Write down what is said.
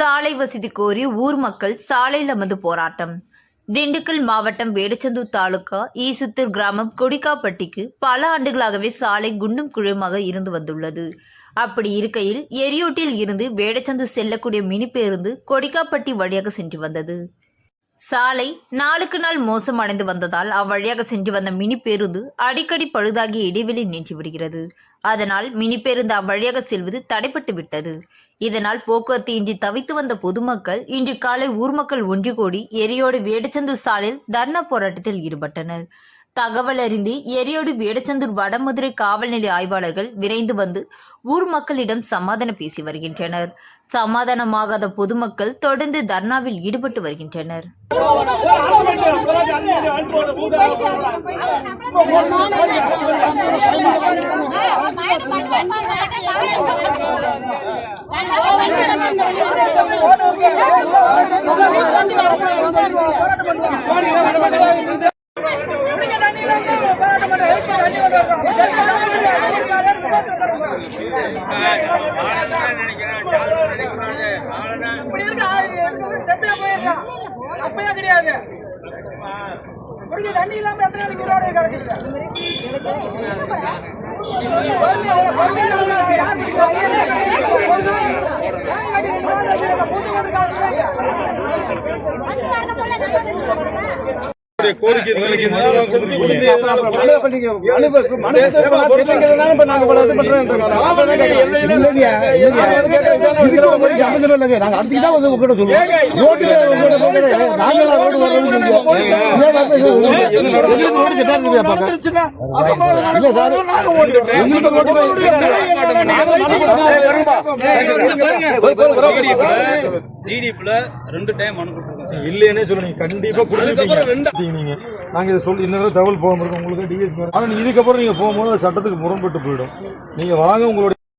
சாலை வசதி கோரி ஊர் மக்கள் சாலையில் அமர்ந்து போராட்டம். திண்டுக்கல் மாவட்டம் வேடச்சந்தூர் தாலுகா ஈசுத்தூர் கிராமம் கொடிக்காப்பட்டிக்கு பல ஆண்டுகளாகவே சாலை குண்டும் குழுமாக இருந்து வந்துள்ளது. அப்படி இருக்கையில் எரியூட்டில் இருந்து வேடச்சந்தூர் செல்லக்கூடிய மினி பேருந்து கொடிக்காப்பட்டி வழியாக சென்று வந்தது. சாலை நாளுக்கு நாள் மோசமடைந்து வந்ததால் அவ்வழியாக சென்று வந்த மினி பேருந்து அடிக்கடி பழுதாகி இடைவெளி நின்று விடுகிறது. அதனால் மினி பேருந்து அவ்வழியாக செல்வது தடைப்பட்டு விட்டது இதனால் போக்குவரத்து இன்றி தவித்து வந்த பொதுமக்கள் இன்று காலை ஊர் மக்கள் ஒன்று கூடி எரியோடு வேடச்சந்தூர் சாலையில் தர்ணா போராட்டத்தில் ஈடுபட்டனர். தகவல் அறிந்து எரியோடு வேடச்சந்தூர் வடமதுரை காவல்நிலை ஆய்வாளர்கள் விரைந்து வந்து ஊர் மக்களிடம் சமாதானம் பேசி வருகின்றனர். சமாதானமாகாத பொதுமக்கள் தொடர்ந்து தர்ணாவில் ஈடுபட்டு வருகின்றனர். அப்பயே கிடையாது முடிஞ்ச தண்ணி இல்லாம எத்தனை நாளைக்கு உயிரோட கிடக்குது? கோரிக்கை செஞ்சு கொடுத்து வந்துருச்சுன்னா அசம்பாவிதம் நடக்கும். நாங்க ஓடிடுறோம். டிடிபில ரெண்டு டைம் மனு கொடுத்துருக்கோம் இல்லைன்னே சொல்லுங்க கண்டிப்பா கொடுத்துருப்பீங்க நீங்க நாங்க இதை சொல்லி இன்னொரு தகவல் போகாம இருக்கோம். உங்களுக்கு டிஎஸ்பி ஆனா இதுக்கப்புறம் நீங்க போகும்போது சட்டத்துக்கு முரண்பட்டு போயிடும். நீங்க வாங்க உங்களுடைய